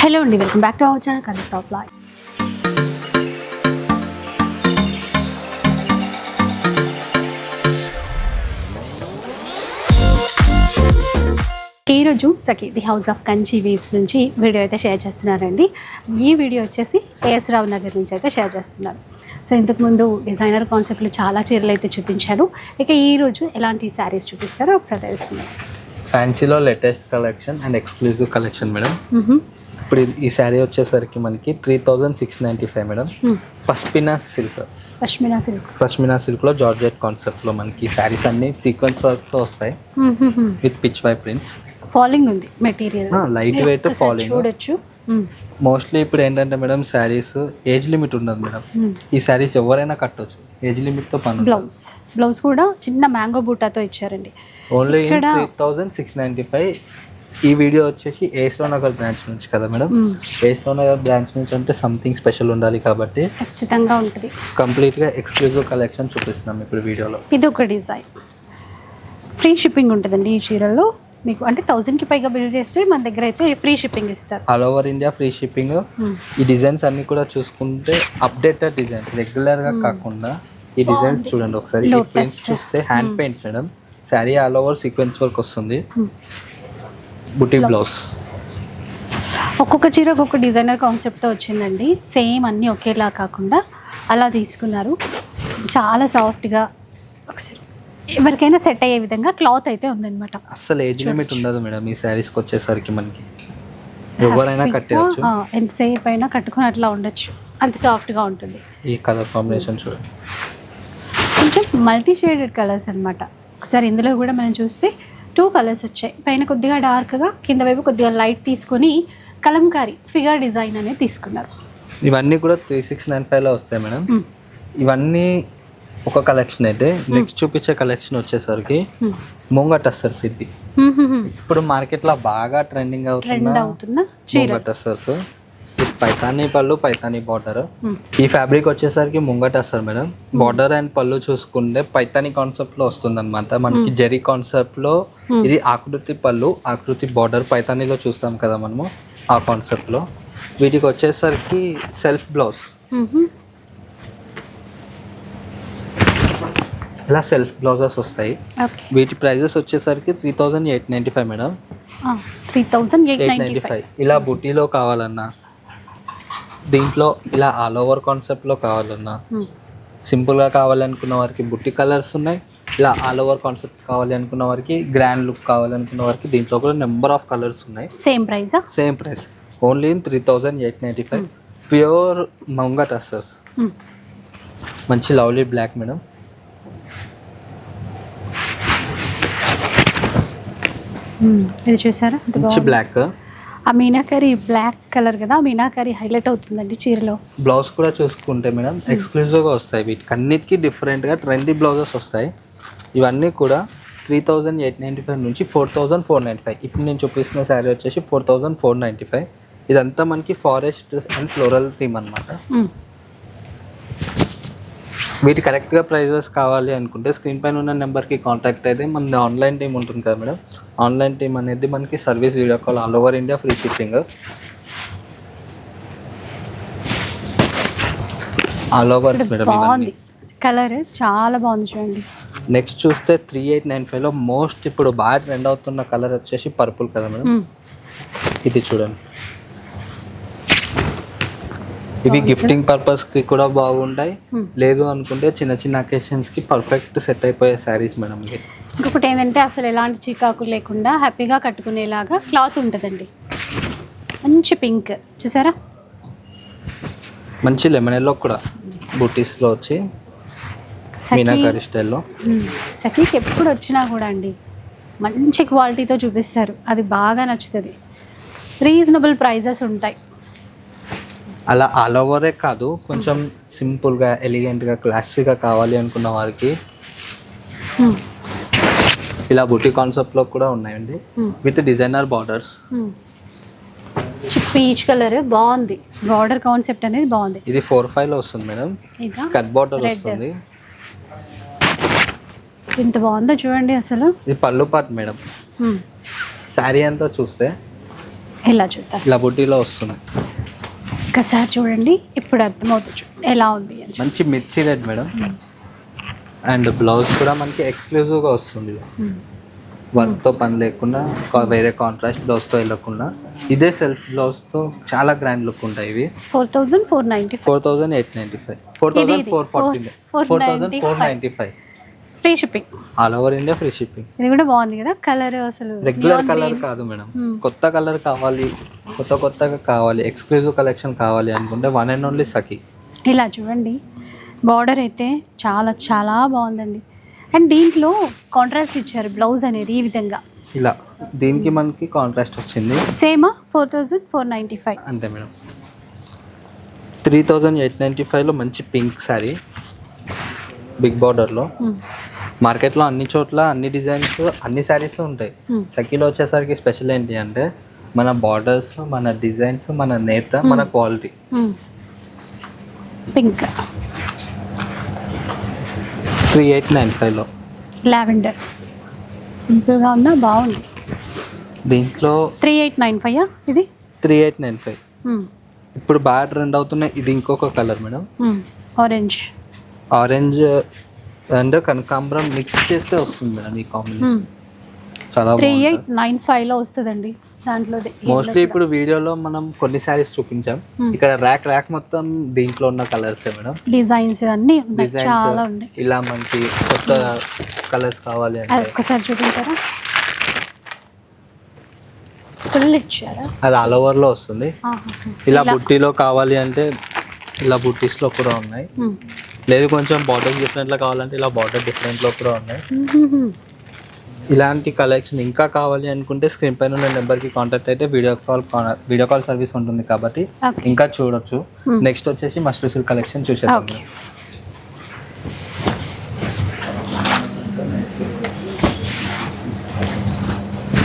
Hello అండి welcome back to our channel colours of life ఈరోజు Sakhi the house of Kanchi weaves నుంచి video అయితే share చేస్తున్నారండి. ఈ వీడియో వచ్చేసి ఏఎస్ రావు నగర్ నుంచి అయితే షేర్ చేస్తున్నారు. సో ఇంతకుముందు డిజైనర్ కాన్సెప్ట్లు చాలా చీరలు అయితే చూపించారు. ఇక ఈరోజు ఎలాంటి శారీస్ చూపిస్తారో ఒకసారి తెలుసుకుందాం. ఫ్యాన్సీలో latest collection and exclusive collection madam. ఇప్పుడు ఈ శారీ వచ్చేసరికి మనకి three thousand six ninety five madam. మ్. పష్మినా సిల్క్. పష్మినా సిల్క్స్ పష్మినా సిల్క్లో జార్జెట్ కాన్సెప్ట్లో మనకి శారీస్ అన్ని సీక్వెన్స్ వర్క్తో వస్తాయి. విత్ పిచ్ వై ప్రింట్స్ ఫాలింగ్ ఉంది మెటీరియల్ లైట్ వెయిట్ ఫాలింగ్ చూడొచ్చు. మోస్ట్లీ ఇప్పుడు ఏంటంటే మేడం శారీస్ ఏజ్ లిమిట్ ఉండదు మేడం. మ్మ్. ఈ శారీస్ ఎవరైనా కట్టొచ్చు. ఏజ్ లిమిట్తో పని బ్లౌజ్ బ్లౌజ్ కూడా చిన్న మ్యాంగో బూటాతో ఇచ్చారండి. Only three thousand six ninety five ఈ వీడియో వచ్చేసి ఏస్లో నగర్ బ్రాంచ్ నుంచి కదా మేడం. ఏస్లో నగర్ బ్రాంచ్ నుంచి అంటే సంథింగ్ స్పెషల్ ఉండాలి కాబట్టి ఖచ్చితంగా ఉంటుంది. కంప్లీట్గా ఎక్స్క్లూజివ్ కలెక్షన్ చూపిస్తున్నాం ఇప్పుడు వీడియోలో. ఇది ఒక డిజైన్ ఫ్రీ షిప్పింగ్ ఉంటుందండి ఈ చీరల్లో. మీకు అంటే థౌజండ్కి పైగా బిల్ చేస్తే మన దగ్గర అయితే ఫ్రీ షిప్పింగ్ ఇస్తారు. All over India free shipping. ఈ డిజైన్స్ అన్ని కూడా చూసుకుంటే అప్డేటెడ్ డిజైన్స్ రెగ్యులర్గా కాకుండా ఈ డిజైన్స్ చూడండి ఒకసారి. ఈ. ప్రింట్స్ చూస్తే hand paint madam sari all over sequence work వస్తుంది. బుటీ బ్లౌజ్. ఒక్కొక్క చీర ఒక్కొక్క డిజైనర్ కాన్సెప్ట్తో వచ్చిందండి. సేమ్ అన్నీ ఒకేలా కాకుండా అలా తీసుకున్నారు. చాలా సాఫ్ట్గా ఒకసారి ఎవరికైనా సెట్ అయ్యే విధంగా క్లాత్ అయితే ఉందన్నమాట. అస్సలు ఏజ్ లిమిట్ ఉండదు మేడం. ఈ శారీస్కి వచ్చేసరికి మనకి. ఎవరైనా కట్టేయచ్చు. ఎంతసేపు అయినా కట్టుకుని అట్లా ఉండొచ్చు. అంత సాఫ్ట్గా ఉంటుంది. ఈ కలర్ కాంబినేషన్ చూడండి కొంచెం మల్టీ షేడెడ్ కలర్స్ అన్నమాట. ఒకసారి ఇందులో కూడా మనం చూస్తే టూ కలర్స్ వచ్చాయి పైన కొద్దిగా డార్క్గా కింద వైపు కొద్దిగా లైట్ తీసుకొని కలంకారీ ఫిగర్ డిజైన్ అనేది తీసుకున్నారు ఇవన్నీ కూడా త్రీ సిక్స్ నైన్ ఫైవ్లో వస్తాయి మేడం. ఇవన్నీ ఒక కలెక్షన్ అయితే నెక్స్ట్ చూపించే కలెక్షన్ వచ్చేసరికి మ్మ్. ముంగ టస్సర్స్ ఇది మ్మ్, మ్మ్, మ్మ్. ఇప్పుడు మార్కెట్లో బాగా ట్రెండింగ్ ట్రెండ్ అవుతున్న అవుతున్న చీర ముంగ టస్సర్స్ ఇది పైతానీ పళ్ళు పైతానీ బార్డర్ మ్మ్. ఈ ఫ్యాబ్రిక్ వచ్చేసరికి munga tussar madam. Border and పళ్ళు చూసుకుంటే పైతానీ కాన్సెప్ట్లో వస్తుంది అనమాట మనకి జెరీ కాన్సెప్ట్లో ఇది ఆకృతి పళ్ళు ఆకృతి బార్డర్ పైతానీలో చూస్తాం కదా మనము ఆ కాన్సెప్ట్లో. వీటికి వచ్చేసరికి సెల్ఫ్ బ్లౌజ్ మ్మ్. ఇలా సెల్ఫ్ బ్లౌజెస్ వస్తాయి. వీటి ప్రైజెస్ వచ్చేసరికి three thousand eight ninety five madam three thousand eight ninety five ఇలా బుటీలో కావాలన్నా దీంట్లో ఇలా ఆల్ ఓవర్ కాన్సెప్ట్లో కావాలన్నా. సింపుల్గా కావాలనుకున్న వారికి బుట్టి కలర్స్ ఉన్నాయి. ఇలా ఆల్ ఓవర్ కాన్సెప్ట్ కావాలి అనుకున్న వారికి గ్రాండ్ లుక్ కావాలనుకున్న వారికి దీంట్లో కూడా నెంబర్ ఆఫ్ కలర్స్ ఉన్నాయి. Same ప్రైజా same price only in three thousand eight ninety five pure munga tussars మంచి లవ్లీ బ్లాక్ మేడం. ఇది చూసారా? మంచి. బ్లాక్. ఆ మీనాకరి బ్లాక్ కలర్ కదా మీనాకరి హైలైట్ అవుతుందండి చీరలో. బ్లౌజ్ కూడా చూసుకుంటే మేడం ఎక్స్క్లూజివ్గా వస్తాయి వీటికి అన్నిటికీ డిఫరెంట్గా ట్రెండీ బ్లౌజెస్ వస్తాయి. ఇవన్నీ కూడా three thousand eight ninety five నుంచి four thousand four ninety five ఇప్పుడు నేను చూపిస్తున్న శారీ వచ్చేసి four thousand four ninety five ఇదంతా మనకి ఫారెస్ట్ అండ్ ఫ్లోరల్ థీమ్ అనమాట. వీటి కరెక్ట్గా ప్రైజెస్ కావాలి అనుకుంటే స్క్రీన్ పైన ఉన్న నెంబర్కి కాంటాక్ట్ అయితే మన ఆన్లైన్ టీమ్ ఉంటుంది కదా మేడం ఆన్లైన్ టీమ్ అనేది మనకి service video call all over India free shipping all overs madam ఇవన్నీ. కలర్ చాలా బాగుంది చూడండి. నెక్స్ట్ చూస్తే త్రీ ఎయిట్ నైన్ ఫైవ్లో మోస్ట్ ఇప్పుడు బాగా ట్రెండ్ అవుతున్న కలర్ వచ్చేసి పర్పుల్ కదా మేడం మ్మ్. ఇది చూడండి. ఇవి గిఫ్టింగ్ పర్పస్కి కూడా బాగుంటాయి. Hmm. లేదు అనుకుంటే చిన్న చిన్న అకేషన్స్కి పర్ఫెక్ట్ సెట్ అయిపోయే శారీస్ మేడం ఇంకొకటి ఏంటంటే అసలు ఎలాంటి చీకాకు లేకుండా హ్యాపీగా కట్టుకునేలాగా క్లాత్ ఉంటుందండి. మంచి పింక్. చూసారా? మంచి లెమన్ ఎల్లో కూడా బూటీస్లో వచ్చి సఖీ మీనాకారి స్టైల్లో మ్మ్. సఖీకి ఎప్పుడు వచ్చినా కూడా అండి మంచి క్వాలిటీతో చూపిస్తారు. అది బాగా నచ్చుతుంది. రీజనబుల్ ప్రైజెస్ ఉంటాయి. అలా ఆల్ ఓవరే కాదు కొంచెం సింపుల్గా ఎలిగెంట్గా క్లాసీగా కావాలి అనుకున్న వారికి. ఇలా బుటీ కాన్సెప్ట్లో కూడా ఉన్నాయండి. With designer borders. Peach colour బాగుంది బార్డర్ కాన్సెప్ట్ అనేది బాగుంది ఇది ఫోర్ ఫైవ్లో వస్తుంది మేడం? స్కట్ బార్డర్. వస్తుంది ఎంత బాగుందో చూడండి అసలు ఇది పళ్ళు పాట్ మేడం. శారీ అంతా చూస్తే ఇలా చూద్దాం ఇలా బుట్టీలో వస్తున్నాయి ఒకసారి చూడండి ఇప్పుడు అర్థమవుతుంది చూడండి ఎలా ఉంది అని. మంచి మిర్చి రెడ్ మేడం అండ్ బ్లౌజ్ కూడా మనకి ఎక్స్క్లూజివ్గా వస్తుంది మ్మ్. వర్క్తో పని లేకుండా వేరే కాంట్రాస్ట్ బ్లౌజ్తో వెళ్ళకుండా ఇదే సెల్ఫ్ బ్లౌజ్తో చాలా గ్రాండ్ లుక్ ఉంటాయి ఇవి four thousand four ninety four thousand eight ninety five four thousand. Four forty four 495. Four ninety five free shipping all over India free shipping ఇది కూడా బాగుంది కదా కలర్ అసలు రెగ్యులర్ కలర్. కాదు మేడం Hmm. కొత్త colour కావాలి కొత్త కొత్తగా కావాలి ఎక్స్క్లూజివ్ కలెక్షన్ కావాలి అనుకుంటే వన్ అండ్ ఓన్లీ సఖీ ఇలా చూడండి బార్డర్ అయితే చాలా చాలా బాగుందండి. అండ్ దీంట్లో కాంట్రాస్ట్ ఇచ్చారు బ్లౌజ్ అనేది ఈ విధంగా. ఇలా దీనికి మనకి కాంట్రాస్ట్ వచ్చింది. సేమా four thousand four ninety five అంతే madam. Three thousand eight ninety ఫైవ్లో మంచి పింక్ శారీ బిగ్ బార్డర్లో మార్కెట్లో అన్ని చోట్ల అన్ని డిజైన్స్ అన్ని శారీస్ ఉంటాయి. Hmm. సఖీలో వచ్చేసరికి స్పెషల్ ఏంటి అంటే మన బార్డర్స్ మన డిజైన్స్ మన నేత మన quality pink three eight nine ఫైవ్లో లావెండర్ సింపుల్గా ఉన్నా బాగుంది. దీంట్లో త్రీ ఎయిట్ నైన్ ఫైవ్ ఇది? త్రీ ఎయిట్ నైన్ ఫైవ్ ఇప్పుడు బాగా ట్రెండ్ అవుతున్నాయి. ఇది ఇంకొక colour madam orange orange and కనకాంబరం మిక్స్ చేస్తే వస్తుంది మేడం ఈ కాంబినేషన్ త్రీ బాగుంటుంది. ఎయిట్ నైన్ ఫైవ్లో వస్తుందండి దాంట్లో మోస్ట్లీ ఇప్పుడు వీడియోలో మనం కొన్ని శారీస్ చూపించాం. Hmm. ఇక్కడ ర్యాక్ ర్యాక్ మొత్తం దీంట్లో ఉన్న కలర్స్ మేడం? డిజైన్స్ అన్నీ చాలా ఉన్నాయి. ఇలా మనకి కొత్త కలర్స్ కావాలి అది అంటే ఒక్కసారి చూపించారా? ఫుల్ ఇచ్చారా? అది ఆల్ ఓవర్లో వస్తుంది. ఇలా బుట్టీలో కావాలి అంటే ఇలా బుట్టీస్లో కూడా ఉన్నాయి. లేదు కొంచెం బార్డర్ డిఫరెంట్లో కావాలంటే ఇలా బార్డర్ డిఫరెంట్లో కూడా ఉన్నాయి. ఇలాంటి కలెక్షన్ ఇంకా కావాలి అనుకుంటే స్క్రీన్ పైన ఉన్న నెంబర్కి కాంటాక్ట్ అయితే video call video call service ఉంటుంది కాబట్టి. ఇంకా చూడొచ్చు Hmm. నెక్స్ట్ వచ్చేసి మస్టర్ సిల్క్ కలెక్షన్ చూసేద్దాం Okay.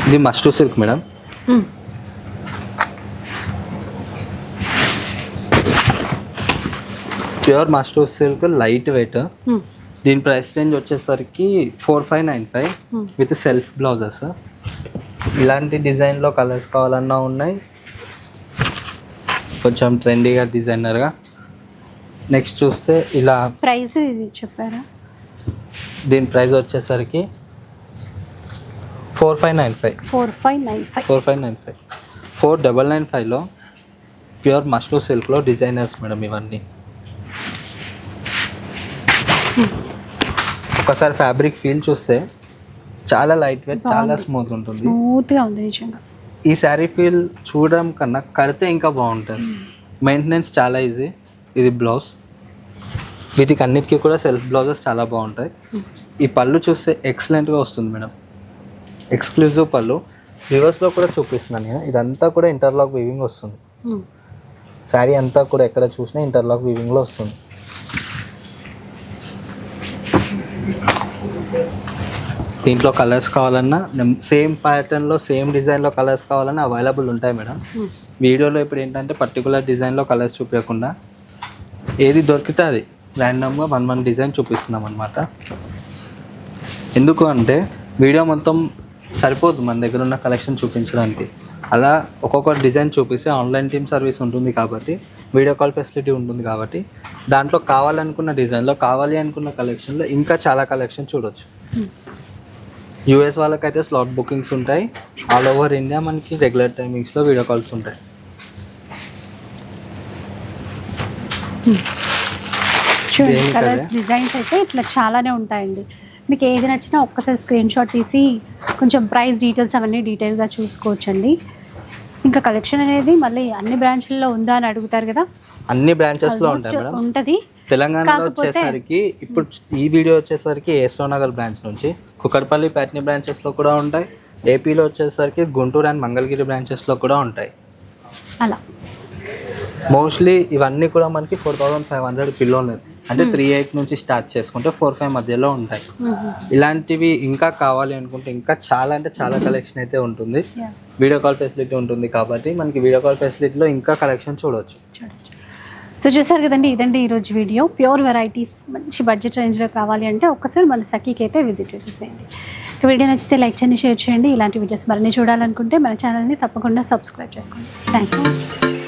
ఇది మస్టర్ సిల్క్ మేడం. ప్యూర్ మస్టర్ సిల్క్ లైట్ వెయిట్. దీని ప్రైస్ రేంజ్ వచ్చేసరికి four five nine five. With self blouses ఇలాంటి డిజైన్లో కలర్స్ కావాలన్నా ఉన్నాయి. కొంచెం ట్రెండీగా డిజైనర్గా నెక్స్ట్ చూస్తే ఇలా ప్రైస్ ఇది చెప్పారా? దీని ప్రైస్ వచ్చేసరికి four five nine five four five nine five four five nine five four double nine ఫైవ్లో ప్యూర్ మష్రూ సిల్క్లో డిజైనర్స్ మేడం ఇవన్నీ. ఒకసారి ఫ్యాబ్రిక్ ఫీల్ చూస్తే చాలా లైట్ వెయిట్ చాలా. స్మూత్ ఉంటుంది. స్మూత్గా ఉంది నిజంగా. ఈ శారీ ఫీల్ చూడడం కన్నా కడితే ఇంకా బాగుంటుంది. మెయింటెనెన్స్ చాలా ఈజీ ఇది బ్లౌజ్ వీటికి అన్నిటికీ కూడా సెల్ఫ్ బ్లౌజెస్ చాలా బాగుంటాయి. ఈ పళ్ళు చూస్తే ఎక్సలెంట్గా వస్తుంది మేడం. ఎక్స్క్లూజివ్ పళ్ళు. రివర్స్లో కూడా చూపిస్తున్నాను నేను. ఇదంతా కూడా ఇంటర్లాక్ వీవింగ్ వస్తుంది. శారీ అంతా కూడా ఎక్కడ చూసినా ఇంటర్లాక్ వీవింగ్లో వస్తుంది. దీంట్లో కలర్స్ కావాలన్నా సేమ్ ప్యాటర్న్లో సేమ్ డిజైన్లో కలర్స్ కావాలన్నా అవైలబుల్ ఉంటాయి మేడం మ్మ్. వీడియోలో ఇప్పుడు ఏంటంటే పర్టికులర్ డిజైన్లో కలర్స్ చూపించకుండా ఏది దొరికితే అది ర్యాండమ్గా వన్ వన్ డిజైన్ చూపిస్తున్నాం అనమాట ఎందుకు అంటే వీడియో మొత్తం సరిపోదు మన దగ్గర ఉన్న కలెక్షన్ చూపించడానికి అలా ఒక్కొక్క డిజైన్ చూపిస్తే ఆన్లైన్ టీమ్ సర్వీస్ ఉంటుంది కాబట్టి వీడియో కాల్ ఫెసిలిటీ ఉంటుంది కాబట్టి దాంట్లో కావాలనుకున్న డిజైన్లో కావాలి అనుకున్న కలెక్షన్లో ఇంకా చాలా కలెక్షన్ చూడొచ్చు మ్మ్. యూఎస్ వాళ్ళకైతే స్లాట్ బుకింగ్స్ ఉంటాయి. ఆల్ ఓవర్ ఇండియా మనకి రెగ్యులర్ టైమింగ్స్లో వీడియో కాల్స్ ఉంటాయి. చూడండి కలర్స్? డిజైన్స్ అయితే ఇట్లా చాలానే ఉంటాయండి. మీకు ఏది నచ్చినా ఒక్కసారి స్క్రీన్ షాట్ తీసి కొంచెం ప్రైస్ డీటెయిల్స్ అవన్నీ డీటెయిల్గా చూసుకోవచ్చండి. ఇంకా కలెక్షన్ అనేది మళ్ళీ అన్ని బ్రాంచ్లలో ఉందా అని అడుగుతారు కదా? అన్ని బ్రాంచెస్లో ఉంటుంది. తెలంగాణలో వచ్చేసరికి ఇప్పుడు ఈ వీడియో వచ్చేసరికి నగర్ బ్రాంచ్ నుంచి? కుకట్పల్లి ప్యాట్ని బ్రాంచెస్లో కూడా ఉంటాయి. ఏపీలో వచ్చేసరికి గుంటూరు అండ్ మంగళగిరి బ్రాంచెస్లో కూడా ఉంటాయి. అలా. మోస్ట్లీ ఇవన్నీ కూడా మనకి ఫోర్ థౌసండ్ ఫైవ్ హండ్రెడ్ పిల్లోలు అంటే త్రీ ఎయిట్ నుంచి స్టార్ట్ చేసుకుంటే ఫోర్ ఫైవ్ మధ్యలో ఉంటాయి. మ్మ్. ఇలాంటివి ఇంకా కావాలి అనుకుంటే ఇంకా చాలా అంటే చాలా కలెక్షన్ అయితే ఉంటుంది. వీడియో కాల్ ఫెసిలిటీ ఉంటుంది కాబట్టి మనకి వీడియో కాల్ ఫెసిలిటీలో ఇంకా కలెక్షన్ చూడవచ్చు సో చూసారు కదండి ఇదండి ఈరోజు వీడియో. ప్యూర్ వెరైటీస్ మంచి బడ్జెట్ రేంజ్లో కావాలి అంటే ఒక్కసారి మన సఖీకి అయితే విజిట్ చేసేసేయండి. వీడియో నచ్చితే లైక్ చేయండి షేర్ చేయండి. ఇలాంటి వీడియోస్ మరిన్ని చూడాలనుకుంటే మన ఛానల్ని తప్పకుండా సబ్స్క్రైబ్ చేసుకోండి. Thanks for watching